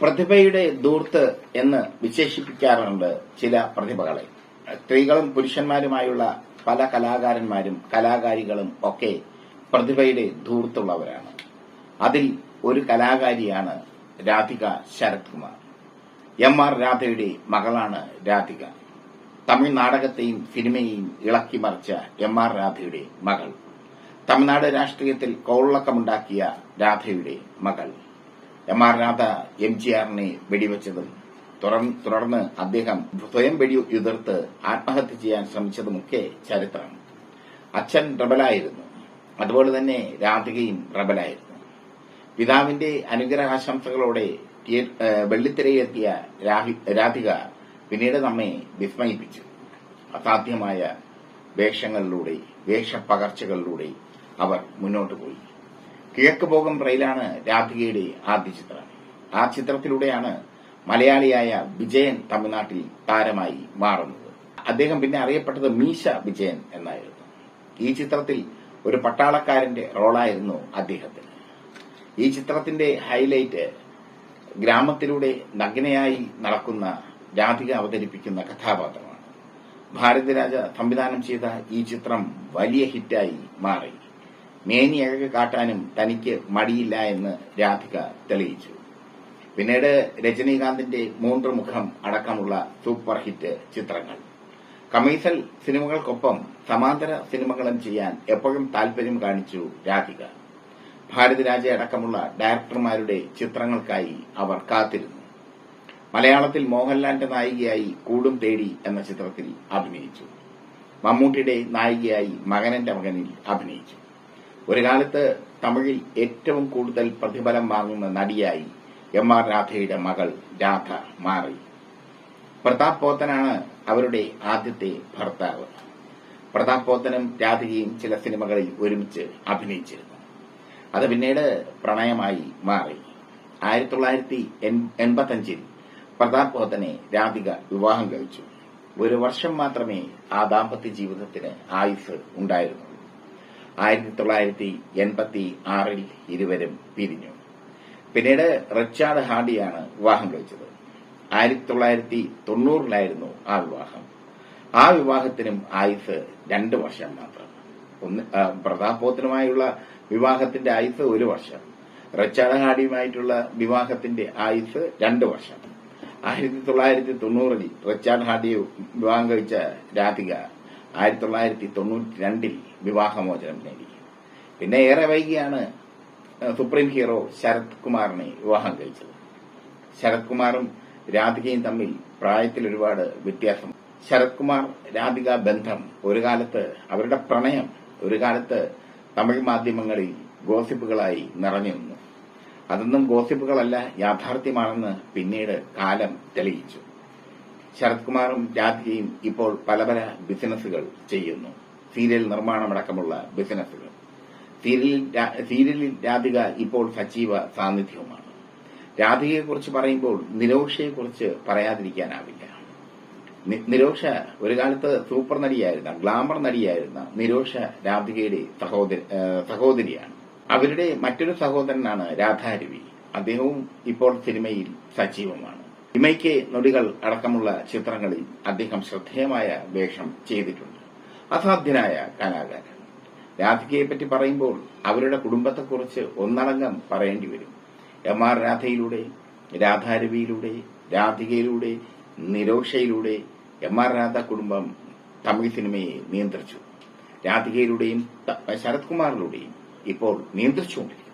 പ്രതിഭയുടെ ദൂർത്ത് എന്ന് വിശേഷിപ്പിക്കാറുണ്ട് ചില പ്രതിഭകളെ. സ്ത്രീകളും പുരുഷന്മാരുമായുള്ള പല കലാകാരന്മാരും കലാകാരികളും ഒക്കെ പ്രതിഭയുടെ ദൂർത്തുള്ളവരാണ്. അതിൽ ഒരു കലാകാരിയാണ് രാധിക ശരത് കുമാർ എം ആർ രാധയുടെ മകളാണ് രാധിക. തമിഴ് നാടകത്തെയും സിനിമയെയും ഇളക്കി മറിച്ച എം ആർ രാധയുടെ മകൾ. തമിഴ്നാട് രാഷ്ട്രീയത്തിൽ കോളക്കമുണ്ടാക്കിയ രാധയുടെ മകൾ. M R Radha M G ആറിനെ വെടിവെച്ചതും തുടർന്ന് അദ്ദേഹം സ്വയം വെടി എതിർത്ത് ആത്മഹത്യ ചെയ്യാൻ ശ്രമിച്ചതുമൊക്കെ ചരിത്രം. അച്ഛൻ റബലായിരുന്നു. അതുപോലെ തന്നെ രാധികയും റബലായിരുന്നു. പിതാവിന്റെ അനുഗ്രഹാശംസകളോടെ വെള്ളിത്തിരയെത്തിയ രാധിക പിന്നീട് നമ്മെ വിസ്മയിപ്പിച്ചു. അസാധ്യമായ വേഷങ്ങളിലൂടെ വേഷപ്പകർച്ചകളിലൂടെ അവർ മുന്നോട്ട് പോയി കിഴക്ക് പോകും റെയിലാണ് രാധികയുടെ ആദ്യ ചിത്രം. ആ ചിത്രത്തിലൂടെയാണ് മലയാളിയായ വിജയൻ തമിഴ്നാട്ടിൽ താരമായി മാറുന്നത്. അദ്ദേഹം പിന്നെ അറിയപ്പെട്ടത് മീശ വിജയൻ എന്നായിരുന്നു. ഈ ചിത്രത്തിൽ ഒരു പട്ടാളക്കാരന്റെ റോളായിരുന്നു അദ്ദേഹത്തിന്. ഈ ചിത്രത്തിന്റെ ഹൈലൈറ്റ് ഗ്രാമത്തിലൂടെ നഗ്നയായി നടക്കുന്ന രാധിക അവതരിപ്പിക്കുന്ന കഥാപാത്രമാണ്. ഭാരതരാജ സംവിധാനം ചെയ്ത ഈ ചിത്രം വലിയ ഹിറ്റായി മാറി. മേനി അഴക് കാട്ടാനും തനിക്ക് മടിയില്ല എന്ന് രാധിക തെളിയിച്ചു. പിന്നീട് രജനീകാന്തിന്റെ മൂന്ന് മുഖം അടക്കമുള്ള സൂപ്പർ ഹിറ്റ് ചിത്രങ്ങൾ. കമേഴ്ഷ്യൽ സിനിമകൾക്കൊപ്പം സമാന്തര സിനിമകളും ചെയ്യാൻ എപ്പോഴും താൽപര്യം കാണിച്ചു രാധിക. ഭാരതിരാജ അടക്കമുള്ള ഡയറക്ടർമാരുടെ ചിത്രങ്ങൾക്കായി അവർ കാത്തിരുന്നു. മലയാളത്തിൽ മോഹൻലാലിന്റെ നായികയായി കൂടും തേടി എന്ന ചിത്രത്തിൽ അഭിനയിച്ചു. മമ്മൂട്ടിയുടെ നായികയായി മകനന്റെ മകനിൽ അഭിനയിച്ചു. ഒരു കാലത്ത് തമിഴിൽ ഏറ്റവും കൂടുതൽ പ്രതിഫലം വാങ്ങുന്ന നടിയായി എം ആർ രാധയുടെ മകൾ രാധ മാറി. പ്രതാപ് പോത്തനാണ് അവരുടെ ആദ്യത്തെ ഭർത്താവ്. പ്രതാപ് പോത്തനും രാധികയും ചില സിനിമകളിൽ ഒരുമിച്ച് അഭിനയിച്ചിരുന്നു. അത് പിന്നീട് പ്രണയമായി മാറി. ആയിരത്തി തൊള്ളായിരത്തി എൺപത്തഞ്ചിൽ പ്രതാപ് പോത്തനെ രാധിക വിവാഹം കഴിച്ചു. ഒരു വർഷം മാത്രമേ ആ ദാമ്പത്യ ജീവിതത്തിന് ആയുസ് ഉണ്ടായിരുന്നുള്ളൂ. ആയിരത്തി തൊള്ളായിരത്തി എൺപത്തി ആറിൽ ഇരുവരും പിരിഞ്ഞു. പിന്നീട് റിച്ചാർഡ് ഹാർഡിയാണ് വിവാഹം കഴിച്ചത്. ആയിരത്തി തൊള്ളായിരത്തി തൊണ്ണൂറിലായിരുന്നു ആ വിവാഹം. ആ വിവാഹത്തിനും ആയുസ് രണ്ട് വർഷം മാത്രം. ഒന്ന് ആ, പ്രതാപ് പോത്തനുമായുള്ള വിവാഹത്തിന്റെ ആയുസ് ഒരു വർഷം. റിച്ചാർഡ് ഹാർഡിയുമായിട്ടുള്ള വിവാഹത്തിന്റെ ആയുസ് രണ്ട് വർഷം. ആയിരത്തി തൊള്ളായിരത്തി തൊണ്ണൂറിൽ റിച്ചാർഡ് ഹാർഡിയെ വിവാഹം കഴിച്ച രാധിക ആയിരത്തി തൊള്ളായിരത്തി തൊണ്ണൂറ്റി രണ്ടിൽ വിവാഹമോചനം നേടി. പിന്നെ ഏറെ വൈകിയാണ് സുപ്രീം ഹീറോ ശരത് കുമാറിനെ വിവാഹം കഴിച്ചത്. ശരത് കുമാറും രാധികയും തമ്മിൽ പ്രായത്തിൽ ഒരുപാട് വ്യത്യാസം. ശരത് കുമാർ രാധിക ബന്ധം ഒരു കാലത്ത് അവരുടെ പ്രണയം ഒരു കാലത്ത് തമിഴ് മാധ്യമങ്ങളിൽ ഗോസിപ്പുകളായി നിറഞ്ഞു അതൊന്നും ഗോസിപ്പുകളല്ല യാഥാർത്ഥ്യമാണെന്ന് പിന്നീട് കാലം തെളിയിച്ചു. ശരത് കുമാറും രാധികയും ഇപ്പോൾ പല പല ബിസിനസ്സുകൾ ചെയ്യുന്നു. സീരിയൽ നിർമ്മാണമടക്കമുള്ള ബിസിനസ്സുകൾ. സീരിയലിൽ രാധിക ഇപ്പോൾ സജീവ സാന്നിധ്യവുമാണ്. രാധികയെക്കുറിച്ച് പറയുമ്പോൾ നിരോഷയെക്കുറിച്ച് പറയാതിരിക്കാനാവില്ല. നിരോഷ ഒരു കാലത്ത് സൂപ്പർ നടിയായിരുന്ന ഗ്ലാമർ നടിയായിരുന്ന നിരോഷ രാധികയുടെ സഹോദരി സഹോദരിയാണ്. അവരുടെ മറ്റൊരു സഹോദരനാണ് രാധാരവി. അദ്ദേഹവും ഇപ്പോൾ സിനിമയിൽ സജീവമാണ്. ഇമയ്ക്ക് നൊടികൾ അടക്കമുള്ള ചിത്രങ്ങളിൽ അദ്ദേഹം ശ്രദ്ധേയമായ വേഷം ചെയ്തിട്ടുണ്ട്. അസാധ്യനായ കലാകാരൻ. രാധികയെ പറ്റി പറയുമ്പോൾ അവരുടെ കുടുംബത്തെക്കുറിച്ച് ഒന്നടങ്കം പറയേണ്ടി വരും. എം ആർ രാധയിലൂടെ രാധാരവിയിലൂടെ രാധികയിലൂടെ നിരോഷയിലൂടെ എം ആർ രാധ കുടുംബം തമിഴ് സിനിമയെ നിയന്ത്രിച്ചു. രാധികയിലൂടെയും ശരത്കുമാറിലൂടെയും ശരത് കുമാറിലൂടെയും ഇപ്പോൾ നിയന്ത്രിച്ചുകൊണ്ടിരിക്കുന്നു.